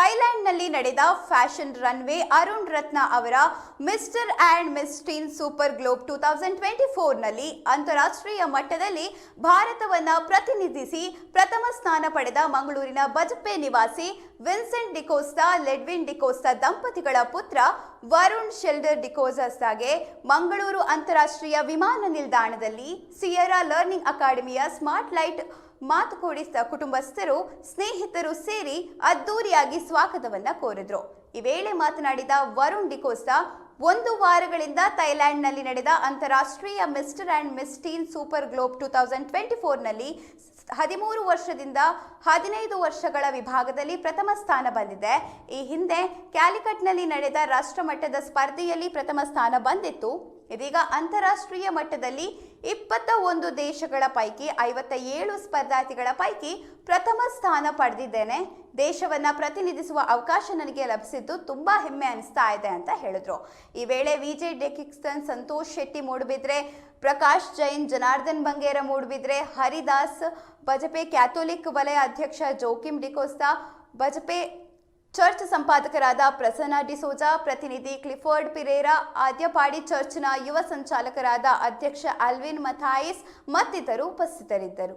ಥೈಲ್ಯಾಂಡ್ನಲ್ಲಿ ನಡೆದ fashion runway Arun Ratna ಅವರ mister and miss teen super globe two thousand twenty ಫೋರ್ನಲ್ಲಿ ಅಂತಾರಾಷ್ಟ್ರೀಯ ಮಟ್ಟದಲ್ಲಿ ಭಾರತವನ್ನು ಪ್ರತಿನಿಧಿಸಿ ಪ್ರಥಮ ಸ್ಥಾನ ಪಡೆದ ಮಂಗಳೂರಿನ ಬಜಪೆ ನಿವಾಸಿ ವಿನ್ಸೆಂಟ್ ಡಿಕೋಸ್ತಾ ಲೆಡ್ವಿನ್ ಡಿಕೋಸ್ತಾ ದಂಪತಿಗಳ ಪುತ್ರ ವರುಣ್ ಶೆಲ್ಡರ್ ಡಿಕೋಸಸ್ಟಾಗೆ ಮಂಗಳೂರು ಅಂತಾರಾಷ್ಟ್ರೀಯ ವಿಮಾನ ನಿಲ್ದಾಣದಲ್ಲಿ ಸಿಯರಾ ಲರ್ನಿಂಗ್ ಅಕಾಡೆಮಿಯ ಸ್ಮಾರ್ಟ್ ಲೈಟ್ ಮಾತುಕೂಡಿಸಿದ ಕುಟುಂಬಸ್ಥರು ಸ್ನೇಹಿತರು ಸೇರಿ ಅದ್ದೂರಿಯಾಗಿ ಸ್ವಾಗತವನ್ನ ಕೋರಿದ್ರು. ಈ ವೇಳೆ ಮಾತನಾಡಿದ ವರುಣ್ ಡಿಕೋಸ್ಟಾ ಒಂದು ವಾರಗಳಿಂದ ಥೈಲ್ಯಾಂಡ್ನಲ್ಲಿ ನಡೆದ ಅಂತಾರಾಷ್ಟ್ರೀಯ mister and miss teen super globe two thousand twenty ಫೋರ್ನಲ್ಲಿ ಹದಿಮೂರು ವರ್ಷದಿಂದ ಹದಿನೈದು ವರ್ಷಗಳ ವಿಭಾಗದಲ್ಲಿ ಪ್ರಥಮ ಸ್ಥಾನ ಬಂದಿದೆ. ಈ ಹಿಂದೆ ಕ್ಯಾಲಿಕಟ್ನಲ್ಲಿ ನಡೆದ ರಾಷ್ಟ್ರಮಟ್ಟದ ಸ್ಪರ್ಧೆಯಲ್ಲಿ ಪ್ರಥಮ ಸ್ಥಾನ ಬಂದಿತ್ತು. ಇದೀಗ ಅಂತಾರಾಷ್ಟ್ರೀಯ ಮಟ್ಟದಲ್ಲಿ ಇಪ್ಪತ್ತ ಒಂದು ದೇಶಗಳ ಪೈಕಿ ಐವತ್ತ ಏಳು ಸ್ಪರ್ಧಾರ್ಥಿಗಳ ಪೈಕಿ ಪ್ರಥಮ ಸ್ಥಾನ ಪಡೆದಿದ್ದೇನೆ. ದೇಶವನ್ನ ಪ್ರತಿನಿಧಿಸುವ ಅವಕಾಶ ನನಗೆ ಲಭಿಸಿದ್ದು ತುಂಬಾ ಹೆಮ್ಮೆ ಅನಿಸ್ತಾ ಇದೆ ಅಂತ ಹೇಳಿದ್ರು. ಈ ವೇಳೆ ವಿಜಯ್ ಡೆಕಿಕ್ಸನ್ ಸಂತೋಷ್ ಶೆಟ್ಟಿ ಮೂಡುಬಿದ್ರೆ, ಪ್ರಕಾಶ್ ಜೈನ್, ಜನಾರ್ದನ್ ಬಂಗೇರ ಮೂಡುಬಿದ್ರೆ, ಹರಿದಾಸ್ ಬಜಪೆ ಕ್ಯಾಥೋಲಿಕ್ ವಲಯ ಅಧ್ಯಕ್ಷ ಜೋಕಿಮ್ ಡಿಕೋಸ್ತಾ ಬಜಪೆ ಚರ್ಚ್ ಸಂಪಾದಕರಾದ ಪ್ರಸನ್ನ ಡಿಸೋಜಾ, ಪ್ರತಿನಿಧಿ ಕ್ಲಿಫರ್ಡ್ ಪಿರೇರಾ, ಆದ್ಯಪಾಡಿ ಚರ್ಚ್ನ ಯುವ ಸಂಚಾಲಕರಾದ ಅಧ್ಯಕ್ಷ ಅಲ್ವಿನ್ ಮಥಾಯಿಸ್ ಮತ್ತಿತರು ಉಪಸ್ಥಿತರಿದ್ದರು.